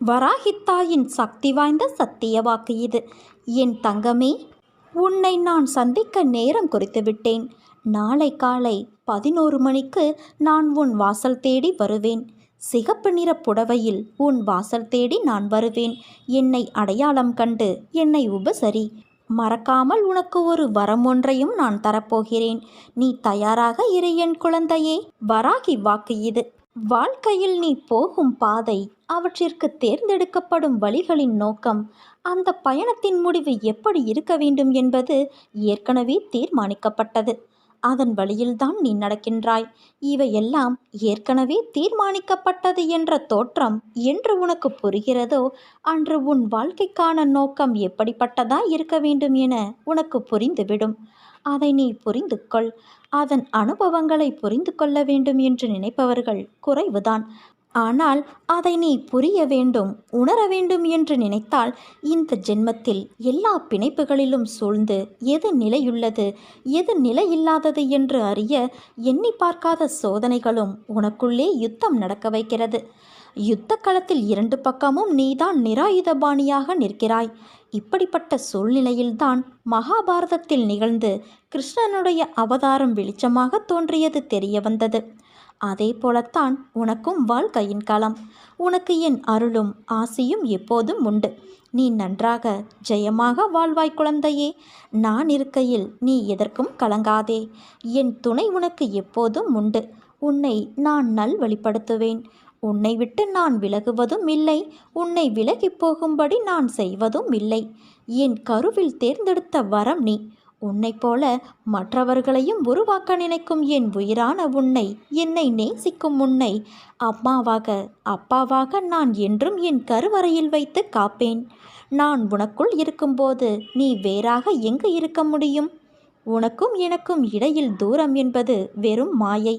வராகித்தாயின் சக்தி வாய்ந்த சத்திய வாக்கு இது. என் தங்கமே உன்னை நான் சந்திக்க நேரம் குறித்து விட்டேன். நாளை காலை பதினோரு மணிக்கு நான் உன் வாசல் தேடி வருவேன். சிகப்பு நிற புடவையில் உன் வாசல் தேடி நான் வருவேன். என்னை அடையாளம் கண்டு என்னை உபசரி. மறக்காமல் உனக்கு ஒரு வரம் ஒன்றையும் நான் தரப்போகிறேன். நீ தயாராக இரு என் குழந்தையே. வராகி வாக்கு இது. வாழ்க்கையில் நீ போகும் பாதை அவற்றிற்கு தேர்ந்தெடுக்கப்படும் வழிகளின் நோக்கம். அந்த பயணத்தின் முடிவு எப்படி இருக்க வேண்டும் என்பது ஏற்கனவே தீர்மானிக்கப்பட்டது. அதன் வழியில்தான் நீ நடக்கின்றாய். இவையெல்லாம் ஏற்கனவே தீர்மானிக்கப்பட்டது என்ற தோற்றம் என்று உனக்கு புரிகிறதோ அன்று உன் வாழ்க்கைக்கான நோக்கம் எப்படிப்பட்டதாய் இருக்க வேண்டும் என உனக்கு புரிந்துவிடும். அதை நீ புரிந்து கொள் அதன் அனுபவங்களை புரிந்து கொள்ள வேண்டும் என்று நினைப்பவர்கள் குறைவுதான். ஆனால் அதை நீ புரிய வேண்டும் உணர வேண்டும் என்று நினைத்தால் இந்த ஜென்மத்தில் எல்லா பிணைப்புகளிலும் சூழ்ந்து எது நிலையுள்ளது எது நிலையில்லாதது என்று அறிய எண்ணி பார்க்காத சோதனைகளும் உனக்குள்ளே யுத்தம் நடக்க வைக்கிறது. யுத்த களத்தில் இரண்டு பக்கமும் நீதான் நிராயுதபாணியாக நிற்கிறாய். இப்படிப்பட்ட சூழ்நிலையில்தான் மகாபாரதத்தில் நிகழ்ந்து கிருஷ்ணனுடைய அவதாரம் வெளிச்சமாக தோன்றியது தெரிய வந்தது அதே போலத்தான் உனக்கும் வாழ்க்கையின் களம். உனக்கு என் அருளும் ஆசையும் எப்போதும் உண்டு. நீ நன்றாக ஜெயமாக வாழ்வாய் குழந்தையே. நான் இருக்கையில் நீ எதற்கும் கலங்காதே. என் துணை உனக்கு எப்போதும் உண்டு. உன்னை நான் நல்வழிப்படுத்துவேன். உன்னை விட்டு நான் விலகுவதும் இல்லை. உன்னை விலகிப் போகும்படி நான் செய்வதும் இல்லை. என் கருவில் தேர்ந்தெடுத்த வரம் நீ. உன்னைப் போல மற்றவர்களையும் உருவாக்க நினைக்கும் என் உயிரான உன்னை என்னை நேசிக்கும் உன்னை அம்மாவாக அப்பாவாக நான் என்றும் என் கருவறையில் வைத்து காப்பேன். நான் உனக்குள் இருக்கும்போது நீ வேறாக எங்கு இருக்க முடியும்? உனக்கும் எனக்கும் இடையில் தூரம் என்பது வெறும் மாயை.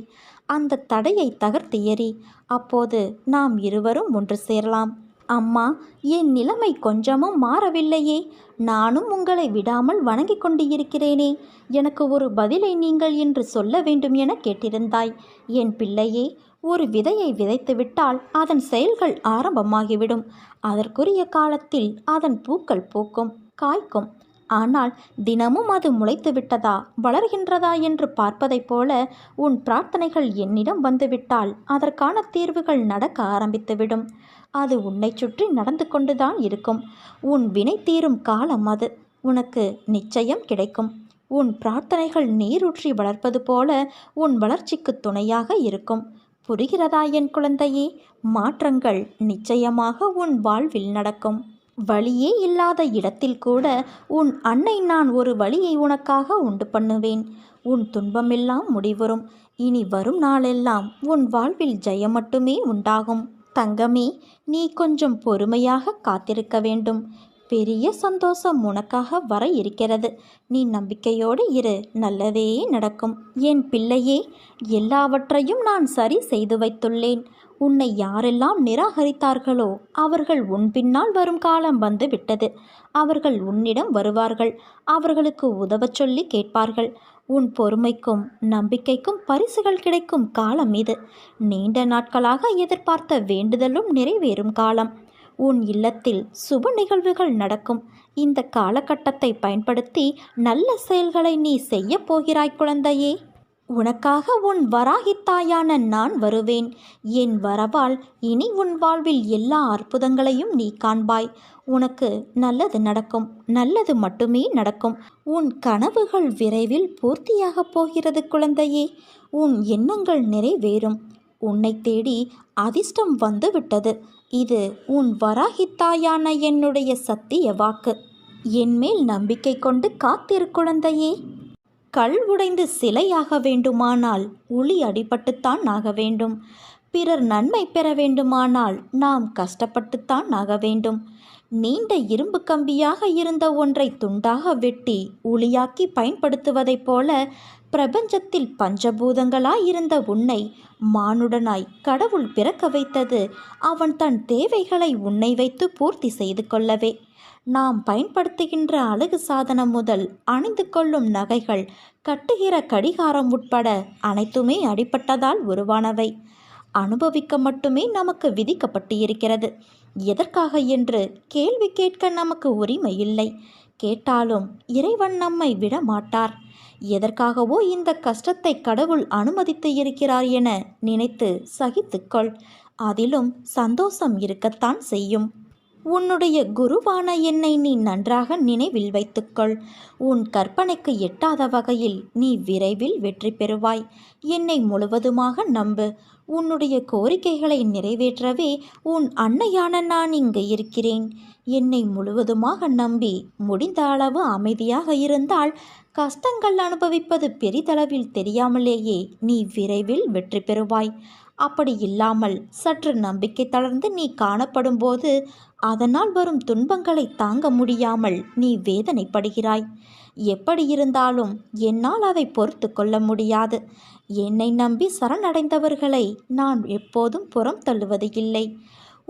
அந்த தடையை தகர்த்து எறி அப்போது நாம் இருவரும் ஒன்று சேரலாம். அம்மா என் நிலைமை கொஞ்சமும் மாறவில்லையே. நானும் உங்களை விடாமல் வணங்கிக் கொண்டு இருக்கிறேனே எனக்கு ஒரு பதிலை நீங்கள் என்று சொல்ல வேண்டும் என கேட்டிருந்தாய். என் பிள்ளையே ஒரு விதையை விதைத்துவிட்டால் அதன் செயல்கள் ஆரம்பமாகிவிடும். அதற்குரிய காலத்தில் அதன் பூக்கள் பூக்கும் காய்க்கும். ஆனால் தினமும் அது முளைத்து விட்டதா? வளர்கின்றதா என்று பார்ப்பதைப் போல உன் பிரார்த்தனைகள் என்னிடம் வந்துவிட்டால் அதற்கான தீர்வுகள் நடக்க ஆரம்பித்துவிடும். அது உன்னை சுற்றி நடந்து கொண்டுதான் இருக்கும். உன் வினை தீரும் காலம் அது. உனக்கு நிச்சயம் கிடைக்கும். உன் பிரார்த்தனைகள் நீரூற்றி வளர்ப்பது போல உன் வளர்ச்சிக்கு துணையாக இருக்கும். புரிகிறதா என் குழந்தையே? மாற்றங்கள் நிச்சயமாக உன் வாழ்வில் நடக்கும். வழியே இல்லாத இடத்தில் கூட உன் அன்னை நான் ஒரு வழியை உனக்காக உண்டு பண்ணுவேன். உன் துன்பமெல்லாம் முடிவரும் இனி வரும் நாளெல்லாம் உன் வாழ்வில் ஜெயம் மட்டுமே உண்டாகும். தங்கமே நீ கொஞ்சம் பொறுமையாக காத்திருக்க வேண்டும். பெரிய சந்தோஷம் உனக்காக வர இருக்கிறது. நீ நம்பிக்கையோடு இரு. நல்லதே நடக்கும். என் பிள்ளையே எல்லாவற்றையும் நான் சரி செய்து வைத்துள்ளேன். உன்னை யாரெல்லாம் நிராகரித்தார்களோ அவர்கள் உன் பின்னால் வரும் காலம் வந்து விட்டது. அவர்கள் உன்னிடம் வருவார்கள். அவர்களுக்கு உதவச் சொல்லி கேட்பார்கள். உன் பொறுமைக்கும் நம்பிக்கைக்கும் பரிசுகள் கிடைக்கும் காலம் இது. நீண்ட நாட்களாக எதிர்பார்த்த வேண்டுதலும் நிறைவேறும் காலம். உன் இல்லத்தில் சுப நிகழ்வுகள் நடக்கும். இந்த காலகட்டத்தை பயன்படுத்தி நல்ல செயல்களை நீ செய்யப் போகிறாய் குழந்தையே. உனக்காக உன் வராகித்தாயான நான் வருவேன். என் வரவால் இனி உன் வாழ்வில் எல்லா அற்புதங்களையும் நீ காண்பாய். உனக்கு நல்லது நடக்கும் நல்லது மட்டுமே நடக்கும். உன் கனவுகள் விரைவில் பூர்த்தியாகப் போகிறது குழந்தையே. உன் எண்ணங்கள் நிறைவேறும். உன்னை தேடி அதிர்ஷ்டம் வந்துவிட்டது. இது உன் வராகித்தாயான என்னுடைய சத்திய வாக்கு. என்மேல் நம்பிக்கை கொண்டு காத்திரு குழந்தையே. கல் உடைந்து சிலையாக வேண்டுமானால் உளி அடிபட்டுத்தான் ஆக வேண்டும். பிறர் நன்மை பெற வேண்டுமானால் நாம் கஷ்டப்பட்டுத்தான் ஆக வேண்டும். நீண்ட இரும்பு கம்பியாக இருந்த ஒன்றை துண்டாக வெட்டி உளியாக்கி பயன்படுத்துவதைப் போல பிரபஞ்சத்தில் பஞ்சபூதங்களாய் இருந்த உன்னை மானுடனாய் கடவுள் பிறக்க வைத்தது அவன் தன் தேவைகளை உன்னை வைத்து பூர்த்தி செய்து கொள்ளவே. நாம் பயன்படுத்துகின்ற அழகு சாதனம் முதல் அணிந்து கொள்ளும் நகைகள் கட்டுகிற கடிகாரம் உட்பட அனைத்துமே அடிப்பட்டதால் உருவானவை. அனுபவிக்க மட்டுமே நமக்கு விதிக்கப்பட்டு இருக்கிறது எதற்காக என்று கேள்வி கேட்க நமக்கு உரிமை இல்லை கேட்டாலும் இறைவன் நம்மை விட மாட்டார் எதற்காகவோ இந்த கஷ்டத்தை கடவுள் அனுமதித்து இருக்கிறார் என நினைத்து சகித்துக்கொள். அதிலும் சந்தோஷம் இருக்கத்தான் செய்யும். உன்னுடைய குருவான என்னை நீ நன்றாக நினைவில் வைத்துக்கொள். உன் கற்பனைக்கு எட்டாத வகையில் நீ விரைவில் வெற்றி பெறுவாய். என்னை முழுவதுமாக நம்பு. உன்னுடைய கோரிக்கைகளை நிறைவேற்றவே உன் அன்னையான நான் இங்கு இருக்கிறேன். என்னை முழுவதுமாக நம்பி முடிந்த அளவு அமைதியாக இருந்தால் கஷ்டங்கள் அனுபவிப்பது பெரிதளவில் தெரியாமலேயே நீ விரைவில் வெற்றி பெறுவாய். அப்படி இல்லாமல் சற்று நம்பிக்கை தளர்ந்து நீ காணப்படும்போது அதனால் வரும் துன்பங்களை தாங்க முடியாமல் நீ வேதனைப்படுகிறாய். எப்படி இருந்தாலும் என்னால் அதை பொறுத்து கொள்ள முடியாது. என்னை நம்பி சரணடைந்தவர்களை நான் எப்போதும் புறம் தள்ளுவது இல்லை.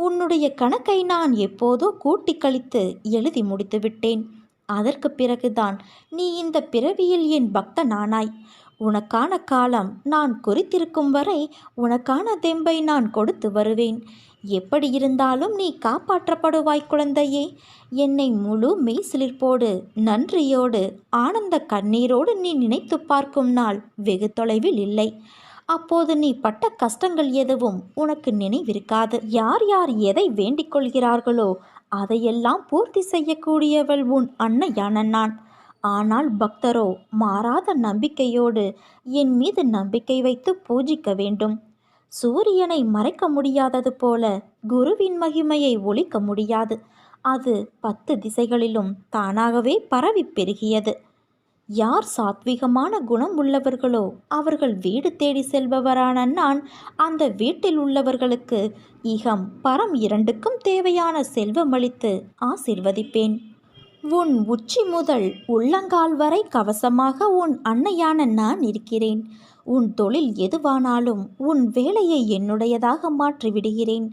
உன்னுடைய கணக்கை நான் எப்போதோ கூட்டி கழித்து எழுதி முடித்து விட்டேன். அதற்கு பிறகுதான் நீ இந்த பிறவியில் என் பக்தனானாய். உனக்கான காலம் நான் குறித்திருக்கும் வரை உனக்கான தெம்பை நான் கொடுத்து வருவேன். எப்படி இருந்தாலும் நீ காப்பாற்றப்படுவாய் குழந்தையே. என்னை முழு மெய்சிலிர்ப்போடு நன்றியோடு ஆனந்த கண்ணீரோடு நீ நினைத்து பார்க்கும் நாள் வெகு தொலைவில் இல்லை. அப்போது நீ பட்ட கஷ்டங்கள் எதுவும் உனக்கு நினைவிருக்காது. யார் யார் எதை வேண்டிக் கொள்கிறார்களோ அதையெல்லாம் பூர்த்தி செய்யக்கூடியவள் உன் அன்னையான நான். ஆனால் பக்தரோ மாறாத நம்பிக்கையோடு என் மீது நம்பிக்கை வைத்து பூஜிக்க வேண்டும். சூரியனை மறைக்க முடியாதது போல குருவின் மகிமையை ஒழிக்க முடியாது. அது பத்து திசைகளிலும் தானாகவே பரவி பெருகியது. யார் சாத்விகமான குணம் உள்ளவர்களோ அவர்கள் வீடு தேடி செல்பவரான நான் அந்த வீட்டில் உள்ளவர்களுக்கு இகம் பரம் இரண்டுக்கும் தேவையான செல்வமளித்து ஆசிர்வதிப்பேன். உன் உச்சி முதல் உள்ளங்கால் வரை கவசமாக உன் அன்னையான நான் இருக்கிறேன். உன் தொழில் எதுவானாலும் உன் வேலையை என்னுடையதாக மாற்றிவிடுகிறேன்.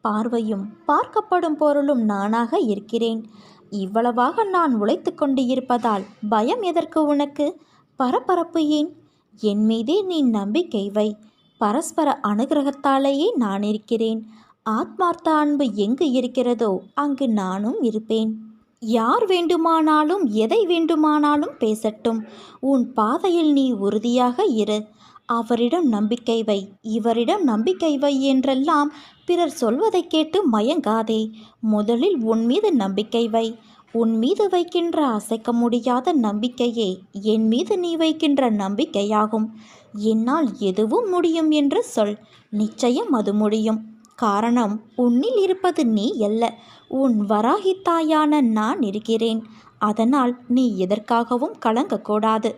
பார்வையும் பார்க்கப்படும் பொருளும் நானாக இருக்கிறேன். இவ்வளவாக நான் உழைத்து கொண்டு இருப்பதால் பயம் எதற்கு உனக்கு? பரபரப்பு ஏன்? என் மீதே நீ நம்பிக்கை வை. பரஸ்பர அனுகிரகத்தாலேயே நான் இருக்கிறேன். ஆத்மார்த்த அன்பு எங்கு இருக்கிறதோ அங்கு நானும் இருப்பேன். யார் வேண்டுமானாலும் எதை வேண்டுமானாலும் பேசட்டும். உன் பாதையில் நீ உறுதியாக இரு. அவரிடம் நம்பிக்கை வை. இவரிடம் நம்பிக்கை வை என்றெல்லாம் பிறர் சொல்வதை கேட்டு மயங்காதே. முதலில் உன் மீது நம்பிக்கை வை. உன் மீது வைக்கின்ற அசைக்க முடியாத நம்பிக்கையே என் மீது நீ வைக்கின்ற நம்பிக்கையாகும். என்னால் எதுவும் முடியும் என்று சொல். நிச்சயம் அது முடியும். காரணம் உன்னில் இருப்பது நீ அல்ல. உன் வராகித்தாயான நான் இருக்கிறேன். அதனால் நீ எதற்காகவும் கலங்கக்கூடாது.